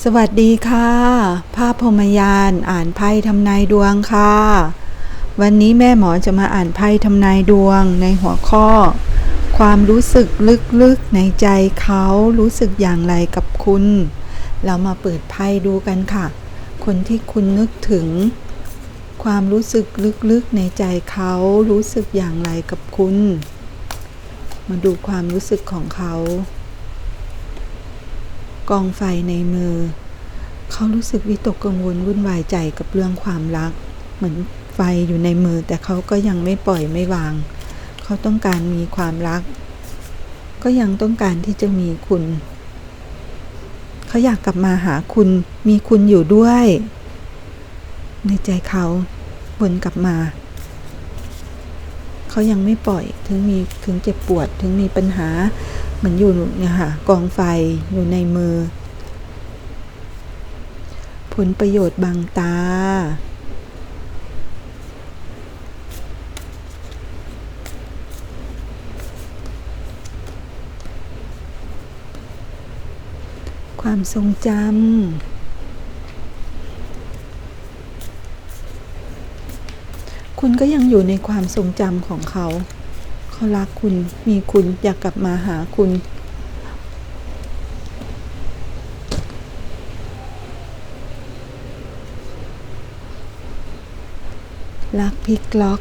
สวัสดีค่ะ ภาพพรมยานอ่านไพ่ทำนายดวงค่ะ วันนี้แม่หมอจะมาอ่านไพ่ทำนายดวงในหัวข้อ ความรู้สึกลึกๆในใจเขารู้สึกอย่างไรกับคุณ เรามาเปิดไพ่ดูกันค่ะ คนที่คุณนึกถึง ความรู้สึกลึกๆในใจเขารู้สึกอย่างไรกับคุณ มาดูความรู้สึกของเขา กองไฟในมือ เขารู้สึกวิตกกังวลวุ่นวายใจกับเรื่องความรัก เหมือนไฟอยู่ในมือ แต่เขาก็ยังไม่ปล่อยไม่วาง เขาต้องการมีความรัก ก็ยังต้องการที่จะมีคุณ เขาอยากกลับมาหาคุณ มีคุณอยู่ด้วย ในใจเขาวนกลับมา เขายังไม่ปล่อยถึงมีถึงเจ็บปวดถึงมีปัญหา เหมือนอยู่เนี่ยค่ะกองไฟอยู่ในมือ ผลประโยชน์บางตา ความทรงจำคุณก็ยังอยู่ในความทรงจำของเขา เขารักคุณ มีคุณอยากกลับมาหาคุณ รักพลิกล็อก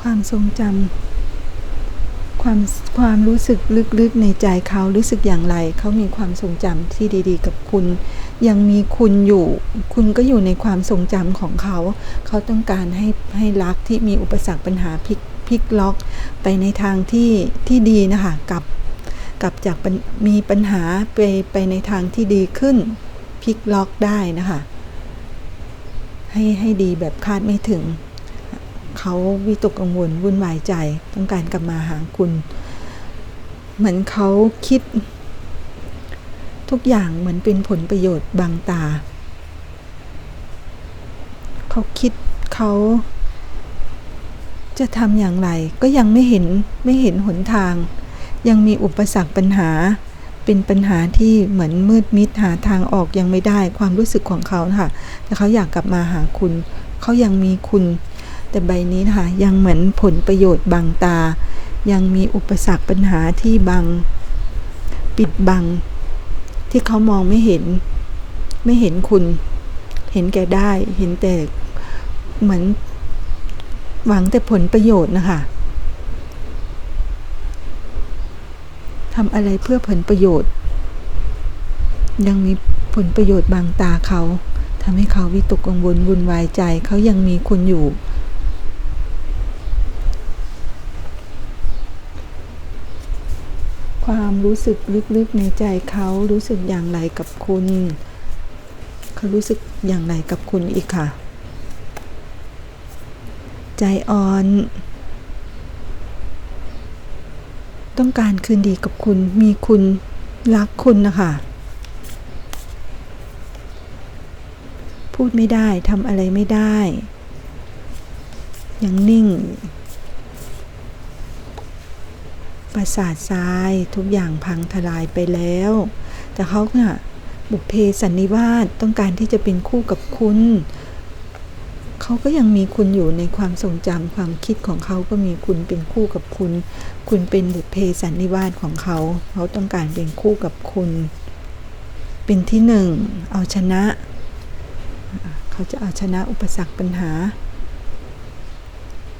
ความทรงจำความความรู้สึกลึกๆในใจเขารู้สึกอย่างไร เขามีความทรงจำที่ดี ๆ กับคุณ ยังมีคุณอยู่ คุณก็อยู่ในความทรงจำของเขา เขาต้องการให้ให้รักที่มีอุปสรรคปัญหาพลิกพลิกล็อก ไปในทางที่ที่ดีนะคะกลับกลับจากมีปัญหาไปไปในทางที่ดีขึ้นพลิกล็อกได้นะคะ ให้ให้ดีแบบคาดไม่ถึง เขาวิตกกังวลวุ่นวายใจ ต้องการกลับมาหาคุณ เหมือนเขาคิด ทุกอย่างเหมือนเป็นผลประโยชน์บางตา เขาคิดเขาจะทำอย่างไรก็ยังไม่เห็นไม่เห็นหนทาง ยังมีอุปสรรคปัญหา เป็นปัญหาที่เหมือนมืดมิดหาทางออกยังไม่ได้ความรู้สึกของเขาค่ะแต่เขาอยากกลับมาหาคุณ เขายังมีคุณ แต่ใบนี้นะคะยังเหมือนผลประโยชน์บางตา ยังมีอุปสรรคปัญหาที่บัง ปิดบัง ที่เขามองไม่เห็น ไม่เห็นคุณ เห็นแก่ได้ เห็นแต่เหมือนหวังแต่ผลประโยชน์นะคะทำอะไรเพื่อผลประโยชน์ ยังมีผลประโยชน์บางตาเขาทำให้เขาวิตกกังวลวุ่นวายใจ เขายังมีคุณอยู่ ความรู้สึกลึกๆในใจเขารู้สึกอย่างไรกับคุณ เขารู้สึกอย่างไรกับคุณอีกค่ะ ใจอ่อน ต้องการคืนดีกับคุณมีคุณรักคุณนะคะ พูดไม่ได้ทำอะไรไม่ได้ ยังนิ่ง ประสาททรายทุกอย่างพังทลายไปแล้ว แต่เขาเนี่ยบุพเพสันนิวาสต้องการที่จะเป็นคู่กับคุณ เขาก็ยังมีคุณอยู่ในความทรงจำความคิดของเขาก็มีคุณเป็นคู่กับคุณ คุณเป็นบุพเพสันนิวาสของเขา เขาต้องการเป็นคู่กับคุณ เป็นที่หนึ่งเอาชนะ เขาจะเอาชนะอุปสรรคปัญหา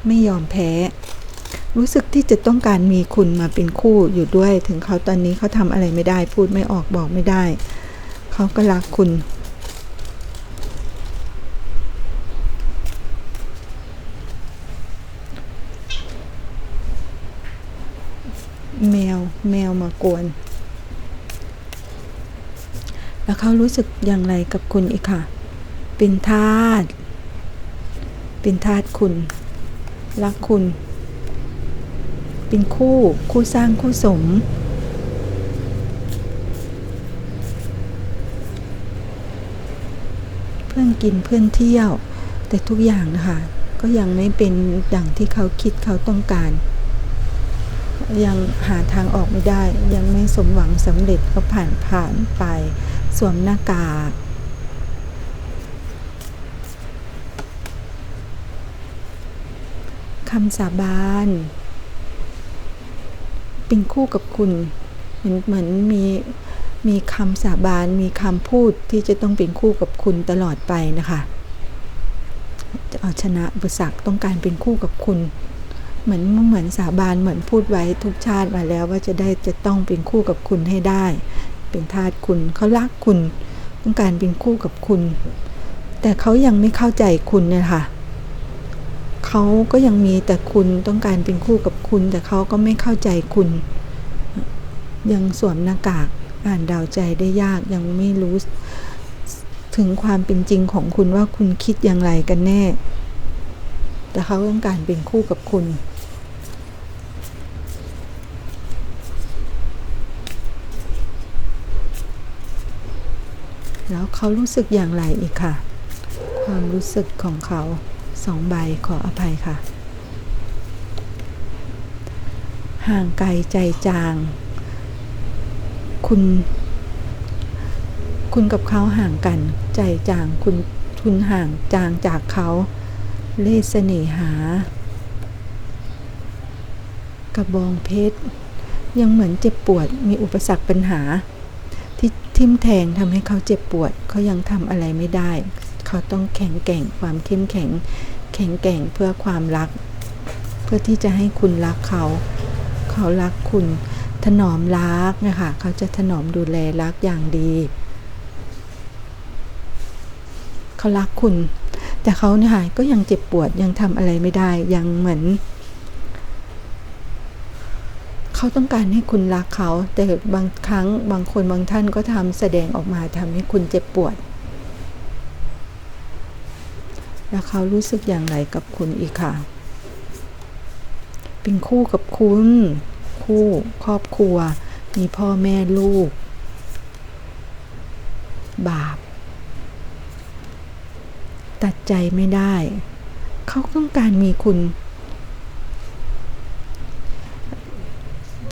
ไม่ยอมแพ้ รู้สึกที่จะต้องการมีคุณมาเป็นคู่อยู่ด้วย ถึงเขาตอนนี้เขาทำอะไรไม่ได้ พูดไม่ออกบอกไม่ได้ เขาก็รักคุณ แมวแมวมากวน แล้วเขารู้สึกอย่างไรกับคุณอีกค่ะ เป็นทาสเป็นทาสคุณ รักคุณ เป็นคู่คู่สร้างคู่สม เพื่อนกินเพื่อนเที่ยว แต่ทุกอย่างนะคะก็ยังไม่เป็นดังที่เขาคิดเขาต้องการ ยังหาทางออกไม่ได้ ยังไม่สมหวังสำเร็จก็ผ่านผ่านไปสวมหน้ากากคำสาบาน เป็นคู่กับคุณเหมือนเหมือนมีมีคำสาบานมีคำพูดที่จะต้องเป็นคู่กับคุณตลอดไปนะคะจะเอาชนะอุปสรรคต้องการเป็นคู่กับคุณ เหมือนเหมือนสาบานเหมือนพูดไว้ทุกชาติมาแล้วว่าจะได้จะต้องเป็นคู่กับคุณให้ได้ เป็นทาสคุณเขารักคุณ ต้องการเป็นคู่กับคุณ แต่เขายังไม่เข้าใจคุณเนี่ยค่ะ เขาก็ยังมีแต่คุณต้องการเป็นคู่กับคุณ แต่เขาก็ไม่เข้าใจคุณ ยังสวมหน้ากากอ่านดาวใจได้ยากยังไม่รู้ถึงความเป็นจริงของคุณว่าคุณคิดอย่างไรกันแน่ แต่เขาต้องการเป็นคู่กับคุณ แล้วเขารู้สึกอย่างไรอีกค่ะ ความรู้สึกของเขา สองใบขออภัยค่ะ ห่างไกลใจจาง คุณ คุณกับเขาห่างกัน ใจจางคุณคุณห่างจางจากเขาเลสเน่หา กระบองเพชร ยังเหมือนเจ็บปวดมีอุปสรรคปัญหา ที่ทิ่มแทงทำให้เขาเจ็บปวดเขายังทำอะไรไม่ได้ เขาต้องแข็งแกร่งความเข้มแข็ง แข็งแกร่งเพื่อความรัก เพื่อที่จะให้คุณรักเขา เขารักคุณ ถนอมรักนะคะเขาจะถนอมดูแลรักอย่างดี เขารักคุณ แต่เขาเนี่ยก็ยังเจ็บปวดยังทำอะไรไม่ได้ยังเหมือนเขาต้องการให้คุณรักเขา แต่บางครั้งบางคนบางท่านก็ทำแสดงออกมาทำให้คุณเจ็บปวด แล้วเขารู้สึกอย่างไรกับคุณอีกค่ะ เป็นคู่กับคุณ คู่ครอบครัว มีพ่อแม่ลูก บาป ตัดใจไม่ได้ เขาต้องการมีคุณ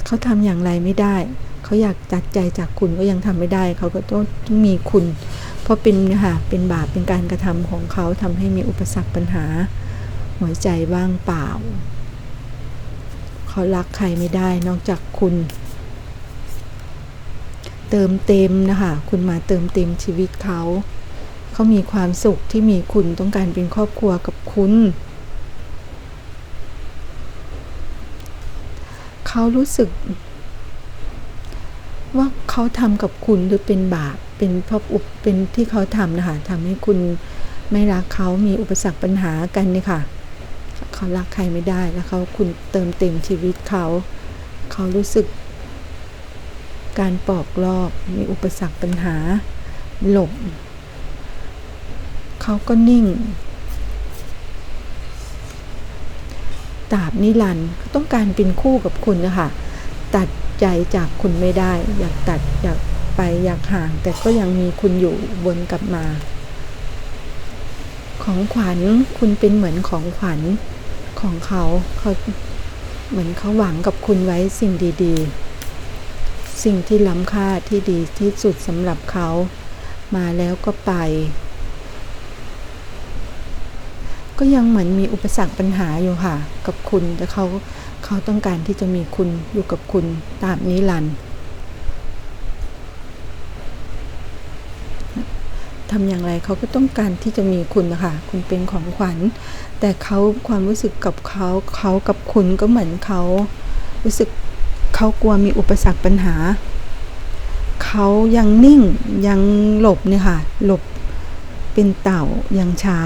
เขาทำอย่างไรไม่ได้ เขาอยากตัดใจจากคุณก็ยังทำไม่ได้ เขาก็ต้องมีคุณ เพราะเป็นนะคะเป็นบาปเป็นการกระทำของเขาทำให้มีอุปสรรคปัญหา หัวใจว่างเปล่า เขารักใครไม่ได้นอกจากคุณ เติมเต็มนะคะคุณมาเติมเต็มชีวิตเขาเขามีความสุขที่มีคุณต้องการเป็นครอบครัวกับคุณเขารู้สึก ว่าเขาทำกับคุณหรือเป็นบาปเป็นเพราะอุปเป็นที่เขาทำนะคะทำให้คุณไม่รักเขามีอุปสรรคปัญหากันเนี่ยค่ะ เขารักใครไม่ได้แล้วเขาคุณเติมเต็มชีวิตเขา เขารู้สึก การปอกลอกมีอุปสรรคปัญหา หลบ เขาก็นิ่งตราบนิรันต้องการเป็นคู่กับคุณนะคะตัด ใจจากคุณไม่ได้ อยากตัดอยากไปอยากห่าง แต่ก็ยังมีคุณอยู่วนกลับมา ของขวัญคุณเป็นเหมือนของขวัญของเขาเขาเหมือนเขาหวังกับคุณไว้สิ่งดีๆ สิ่งที่ล้ำค่าที่ดีที่สุดสำหรับเขา มาแล้วก็ไป ก็ยังเหมือนมีอุปสรรคปัญหาอยู่ค่ะ กับคุณแต่เขา เขาต้องการที่จะมีคุณอยู่กับคุณตามนิรันด์ทำอย่างไรเขาก็ต้องการที่จะมีคุณนะคะคุณเป็นของขวัญ แต่เขาความรู้สึกกับเขาเขากับคุณก็เหมือนเขารู้สึกเขากลัวมีอุปสรรคปัญหา เขายังนิ่งยังหลบเนี่ยค่ะหลบเป็นเต่ายังช้า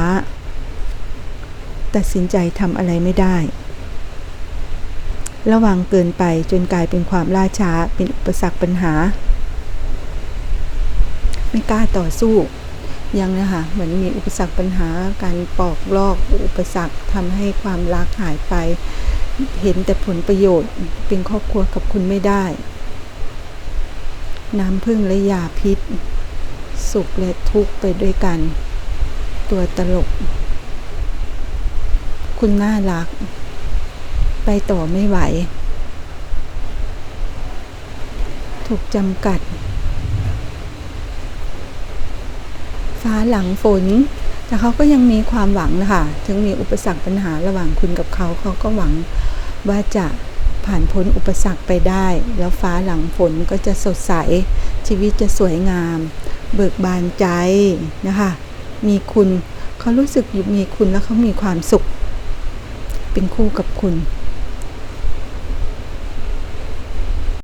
ตัดสินใจทำอะไรไม่ได้ ระวังเกินไปจนกลายเป็นความล่าช้าเป็นอุปสรรคปัญหา ไม่กล้าต่อสู้ยังนะคะเหมือนมีอุปสรรคปัญหาการปอกลอกอุปสรรคทำให้ความรักหายไป เห็นแต่ผลประโยชน์เป็นครอบครัวกับคุณไม่ได้ น้ำพึ่งและยาพิษ สุขและทุกข์ไปด้วยกัน ตัวตลก คุณน่ารัก ไปต่อไม่ไหว ถูกจำกัด ฟ้าหลังฝน แต่เขาก็ยังมีความหวังนะคะถึงมีอุปสรรคปัญหาระหว่างคุณกับเขา เขาก็หวังว่าจะผ่านพ้นอุปสรรคไปได้ แล้วฟ้าหลังฝนก็จะสดใส ชีวิตจะสวยงาม เบิกบานใจนะคะ มีคุณเขารู้สึกอยู่มีคุณแล้วเขามีความสุข เป็นคู่กับคุณ